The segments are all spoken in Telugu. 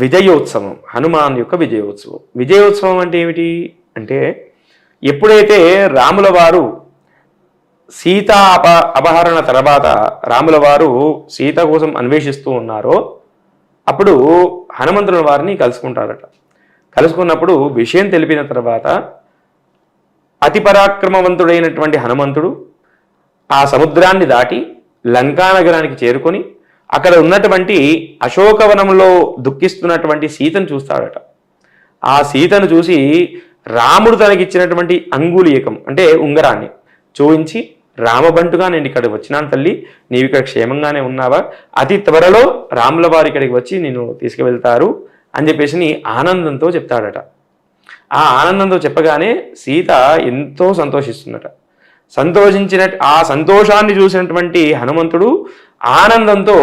విజయోత్సవం హనుమాన్ యొక్క విజయోత్సవం. విజయోత్సవం అంటే ఏమిటి? అంటే ఎప్పుడైతే రాముల వారు సీత అప అపహరణ తర్వాత రాముల వారు సీత కోసం అన్వేషిస్తూ ఉన్నారో అప్పుడు హనుమంతుల వారిని కలుసుకుంటారట. కలుసుకున్నప్పుడు విషయం తెలిపిన తర్వాత అతి పరాక్రమవంతుడైనటువంటి హనుమంతుడు ఆ సముద్రాన్ని దాటి లంకా నగరానికి చేరుకొని అక్కడ ఉన్నటువంటి అశోకవనంలో దుఃఖిస్తున్నటువంటి సీతను చూస్తాడట. ఆ సీతను చూసి రాముడు తనకిచ్చినటువంటి అంగుళీయకం అంటే ఉంగరాన్ని చూపించి రామబంటుగా నేను ఇక్కడికి వచ్చినాను తల్లి నీవు ఇక్కడ క్షేమంగానే ఉన్నావా? అతి త్వరలో రాముల వారి ఇక్కడికి వచ్చి నేను తీసుకువెళ్తారు అని చెప్పేసి ఆనందంతో చెప్తాడట. ఆ ఆనందంతో చెప్పగానే సీత ఎంతో సంతోషిస్తుందట. సంతోషించిన ఆ సంతోషాన్ని చూసినటువంటి హనుమంతుడు ఆనందంతో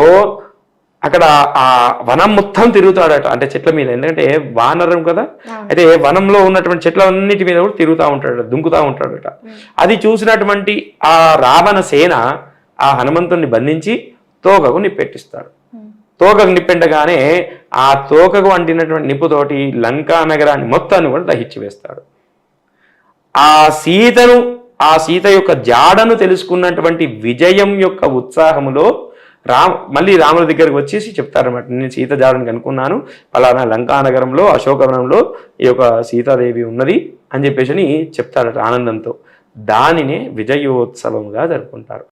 అక్కడ ఆ వనం మొత్తం తిరుగుతాడట అంటే చెట్ల మీద. ఎందుకంటే వానరం కదా. అయితే వనంలో ఉన్నటువంటి చెట్లన్నిటి మీద కూడా తిరుగుతూ ఉంటాడట దుంకుతూ ఉంటాడట. అది చూసినటువంటి ఆ రావణ సేన ఆ హనుమంతుడిని బంధించి తోకకు నిప్పెట్టిస్తాడు. తోకకు నిప్పెట్టగానే ఆ తోకకు అంటినటువంటి నిప్పుతోటి లంకా నగరాన్ని మొత్తాన్ని కూడా దహించి వేస్తాడు. ఆ సీతను ఆ సీత యొక్క జాడను తెలుసుకున్నటువంటి విజయం యొక్క ఉత్సాహములో రామ్ మళ్ళీ రాముల దగ్గరికి వచ్చేసి చెప్తారన్నమాట నేను సీత జాడను కనుక్కున్నాను పలానా లంకానగరంలో అశోకవనంలో ఈ యొక్క సీతాదేవి ఉన్నది అని చెప్పేసి చెప్తారట ఆనందంతో. దానినే విజయోత్సవంగా జరుపుకుంటారు.